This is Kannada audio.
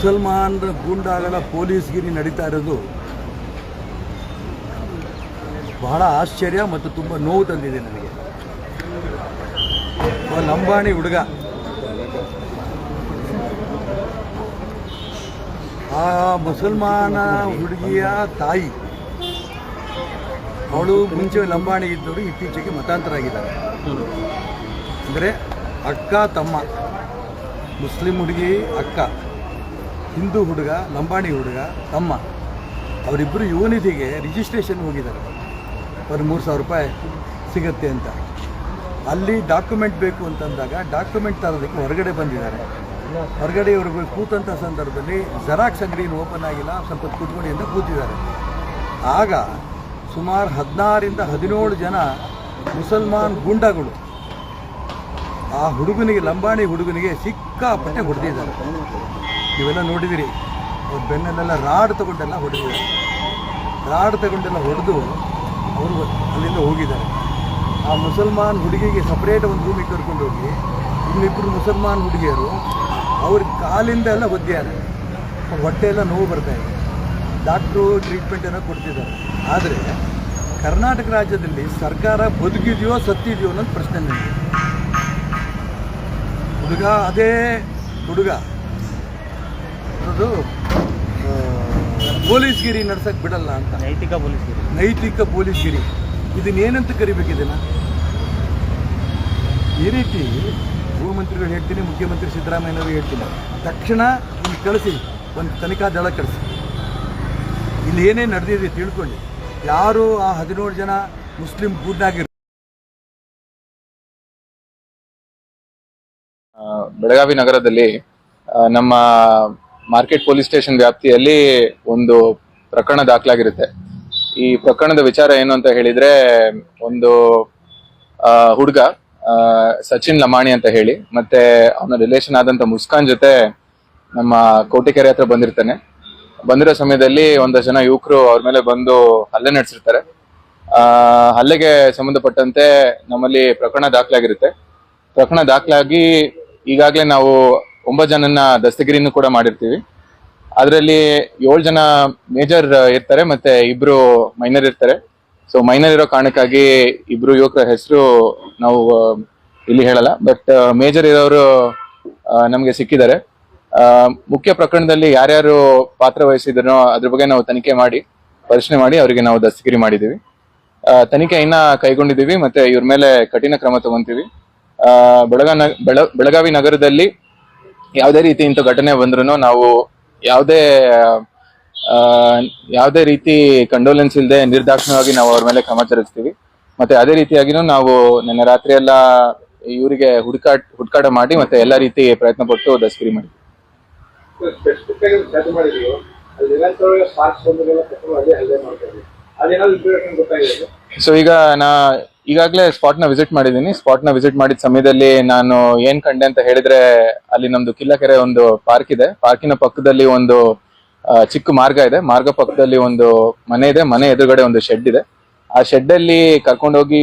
ಮುಸಲ್ಮಾನರ ಗೂಂಡಾಗಳ ಪೊಲೀಸ್ಗಿರಿ ನಡೀತಾ ಇರೋದು ಬಹಳ ಆಶ್ಚರ್ಯ ಮತ್ತು ತುಂಬ ನೋವು ತಂದಿದೆ ನನಗೆ. ಲಂಬಾಣಿ ಹುಡುಗ. ಆ ಮುಸಲ್ಮಾನ ಹುಡುಗಿಯ ತಾಯಿ. ಅವಳು ಮುಂಚೆ ಲಂಬಾಣಿ ಇದ್ದವರು, ಇತ್ತೀಚೆಗೆ ಮತಾಂತರ ಆಗಿದ್ದಾರೆ ಅಂದರೆ ಅಕ್ಕ ತಮ್ಮ. ಮುಸ್ಲಿಂ ಹುಡುಗಿ ಅಕ್ಕ. ಹಿಂದೂ ಹುಡುಗ, ಲಂಬಾಣಿ ಹುಡುಗ, ತಮ್ಮ. ಅವರಿಬ್ಬರು ಯುವನಿಧಿಗೆ ರಿಜಿಸ್ಟ್ರೇಷನ್ ಹೋಗಿದ್ದಾರೆ. ಒಂದು ಮೂರು ಸಾವಿರ ರೂಪಾಯಿ ಸಿಗುತ್ತೆ ಅಂತ. ಅಲ್ಲಿ ಡಾಕ್ಯುಮೆಂಟ್ ಬೇಕು ಅಂತಂದಾಗ ಡಾಕ್ಯುಮೆಂಟ್ ತರೋದಕ್ಕೆ ಹೊರಗಡೆ ಬಂದಿದ್ದಾರೆ. ಹೊರಗಡೆ ಇವರು ಕೂತಂಥ ಸಂದರ್ಭದಲ್ಲಿ ಜೆರಾಕ್ಸ್ ಅಂಗಡಿನ ಓಪನ್ ಆಗಿಲ್ಲ. ಸ್ವಲ್ಪ ಕೂತ್ಕೊಂಡು ಅಂತ ಕೂತಿದ್ದಾರೆ. ಆಗ ಸುಮಾರು ಹದಿನಾರಿಂದ ಹದಿನೇಳು ಜನ ಮುಸಲ್ಮಾನ್ ಗುಂಡಗಳು ಆ ಹುಡುಗನಿಗೆ, ಲಂಬಾಣಿ ಹುಡುಗನಿಗೆ ಸಿಕ್ಕಾಪಟ್ಟೆ ಹೊಡೆದಿದ್ದಾರೆ. ನೀವೆಲ್ಲ ನೋಡಿದಿರಿ, ಅವ್ರ ಬೆನ್ನಲ್ಲೆಲ್ಲ ರಾಡ್ ತಗೊಂಡೆಲ್ಲ ಹೊಡೆದಿದ್ದಾರೆ. ರಾಡ್ ತಗೊಂಡೆಲ್ಲ ಹೊಡೆದು ಅವರು ಅಲ್ಲಿಂದ ಹೋಗಿದ್ದಾರೆ. ಆ ಮುಸಲ್ಮಾನ್ ಹುಡುಗಿಗೆ ಸಪ್ರೇಟ್ ಒಂದು ರೂಮಿಗೆ ಕರ್ಕೊಂಡು ಹೋಗಿ ಇನ್ನಿಬ್ಬರು ಮುಸಲ್ಮಾನ್ ಹುಡುಗಿಯರು ಅವ್ರ ಕಾಲಿಂದ ಎಲ್ಲ ಒದ್ದಿದ್ದಾರೆ. ಹೊಟ್ಟೆ ಎಲ್ಲ ನೋವು ಬರ್ತಾ ಇದೆ. ಡಾಕ್ಟ್ರು ಟ್ರೀಟ್ಮೆಂಟನ್ನು ಕೊಡ್ತಿದ್ದಾರೆ. ಆದರೆ ಕರ್ನಾಟಕ ರಾಜ್ಯದಲ್ಲಿ ಸರ್ಕಾರ ಬದುಕಿದೆಯೋ ಸತ್ತಿದೆಯೋ ಅನ್ನೋದು ಪ್ರಶ್ನೆ ಹುಡುಗ ಅದೇ ಹುಡುಗ. ಆ, ಪೊಲೀಸ್ಗಿರಿ ನಡ್ಸಕ್ಕೆ ಬಿಡಲ್ಲ ಅಂತ. ನೈತಿಕ ಪೊಲೀಸ್ಗಿರಿ. ನೈತಿಕ ಪೊಲೀಸ್ಗಿರಿ. ಇದನ್ನೇನಂತ ಕರಿಬೇಕು ಇದನ್ನ? ಈ ರೀತಿ ಗೃಹ ಮಂತ್ರಿಗಳು ಹೇಳ್ತೀನಿ ಮುಖ್ಯಮಂತ್ರಿ ಸಿದ್ದರಾಮಯ್ಯನವರು ಹೇಳ್ತೀನಿ. ತಕ್ಷಣ ಇಲ್ಲಿ ಕಳಿಸಿ ಒಂದು ತನಿಖಾ ದಳ ಕಳಿಸಿ. ಇಲ್ಲಿ ಏನೇ ನಡೆದಿದೆ ತಿಳ್ಕೊಳ್ಳಿ. ಯಾರು ಆ ಹದಿನೇಳು ಜನ ಮುಸ್ಲಿಂ ಗೂಡ್ನಾಗಿರ್ ಬೆಳಗಾವಿ ನಗರದಲ್ಲಿ ಆ, ನಮ್ಮ ಮಾರ್ಕೆಟ್ ಪೊಲೀಸ್ ಸ್ಟೇಷನ್ ವ್ಯಾಪ್ತಿಯಲ್ಲಿ ಒಂದು ಪ್ರಕರಣ ದಾಖಲಾಗಿರುತ್ತೆ. ಈ ಪ್ರಕರಣದ ವಿಚಾರ ಏನು ಅಂತ ಹೇಳಿದ್ರೆ, ಒಂದು ಹುಡುಗ ಸಚಿನ್ ಲಮಾಣಿ ಅಂತ ಹೇಳಿ, ಮತ್ತೆ ಅವನ ರಿಲೇಷನ್ ಆದಂತ ಮುಸ್ಕಾನ್ ಜೊತೆ ನಮ್ಮ ಕೋಟಿಕೆರೆ ಹತ್ರ ಬಂದಿರ್ತಾನೆ. ಬಂದಿರೋ ಸಮಯದಲ್ಲಿ ಒಂದಷ್ಟು ಜನ ಯುವಕರು ಅವ್ರ ಮೇಲೆ ಬಂದು ಹಲ್ಲೆ ನಡೆಸಿರ್ತಾರೆ. ಆ, ಹಲ್ಲೆಗೆ ಸಂಬಂಧಪಟ್ಟಂತೆ ನಮ್ಮಲ್ಲಿ ಪ್ರಕರಣ ದಾಖಲಾಗಿರುತ್ತೆ. ಪ್ರಕರಣ ದಾಖಲಾಗಿ ಈಗಾಗಲೇ ನಾವು ಒಂಬತ್ತು ಜನನ ದಸ್ತಗಿರಿನೂ ಕೂಡ ಮಾಡಿರ್ತೀವಿ. ಅದರಲ್ಲಿ ಏಳು ಜನ ಮೇಜರ್ ಇರ್ತಾರೆ ಮತ್ತೆ ಇಬ್ರು ಮೈನರ್ ಇರ್ತಾರೆ. ಸೊ ಮೈನರ್ ಇರೋ ಕಾರಣಕ್ಕಾಗಿ ಇಬ್ರು ಯುವಕರ ಹೆಸರು ನಾವು ಇಲ್ಲಿ ಹೇಳಲ್ಲ. ಬಟ್ ಮೇಜರ್ ಇರೋರು ನಮಗೆ ಸಿಕ್ಕಿದ್ದಾರೆ. ಮುಖ್ಯ ಪ್ರಕರಣದಲ್ಲಿ ಯಾರ್ಯಾರು ಪಾತ್ರ ವಹಿಸಿದ್ರೋ ಅದ್ರ ಬಗ್ಗೆ ನಾವು ತನಿಖೆ ಮಾಡಿ ಪರಿಶೀಲನೆ ಮಾಡಿ ಅವರಿಗೆ ನಾವು ದಸ್ತಗಿರಿ ಮಾಡಿದ್ದೀವಿ. ಆ, ತನಿಖೆ ಇನ್ನ ಕೈಗೊಂಡಿದ್ದೀವಿ ಮತ್ತೆ ಇವ್ರ ಮೇಲೆ ಕಠಿಣ ಕ್ರಮ ತಗೊಂತೀವಿ. ಬೆಳಗಾನ ಬೆಳ- ಬೆಳಗಾವಿ ನಗರದಲ್ಲಿ ಯಾವುದೇ ರೀತಿ ಇಂಥ ಘಟನೆ ಬಂದ್ರು ನಾವು ಯಾವುದೇ ಯಾವುದೇ ರೀತಿ ಕಂಡೋಲೆನ್ಸ್ ಇಲ್ಲದೆ ನಿರ್ದಾಕ್ಷಿಣ್ಯವಾಗಿ ನಾವು ಅವ್ರ ಮೇಲೆ ಕ್ರಮ ಜರುಗಿಸ್ತೀವಿ. ಮತ್ತೆ ಅದೇ ರೀತಿಯಾಗಿನೂ ನಾವು ನಿನ್ನೆ ರಾತ್ರಿ ಎಲ್ಲ ಇವರಿಗೆ ಹುಡುಕಾಟ ಹುಡುಕಾಟ ಮಾಡಿ ಮತ್ತೆ ಎಲ್ಲ ರೀತಿ ಪ್ರಯತ್ನ ಪಟ್ಟು ದಸ್ಕರಿ ಮಾಡಿದೀವಿ. ಸೊ ಈಗ ನಾ ಈಗಾಗಲೇ ಸ್ಪಾಟ್ನ ವಿಸಿಟ್ ಮಾಡಿದ್ದೀನಿ. ಸ್ಪಾಟ್ನ ವಿಸಿಟ್ ಮಾಡಿದ ಸಮಯದಲ್ಲಿ ನಾನು ಏನ್ ಕಂಡೆ ಅಂತ ಹೇಳಿದ್ರೆ ಅಲ್ಲಿ ನಮ್ದು ಕಿಲ್ಲಕೆರೆ ಒಂದು ಪಾರ್ಕ್ ಇದೆ. ಪಾರ್ಕಿನ ಪಕ್ಕದಲ್ಲಿ ಒಂದು ಚಿಕ್ಕ ಮಾರ್ಗ ಇದೆ. ಮಾರ್ಗ ಪಕ್ಕದಲ್ಲಿ ಒಂದು ಮನೆ ಇದೆ. ಮನೆ ಎದುರುಗಡೆ ಒಂದು ಶೆಡ್ ಇದೆ. ಆ ಶೆಡ್ ಅಲ್ಲಿ ಕರ್ಕೊಂಡೋಗಿ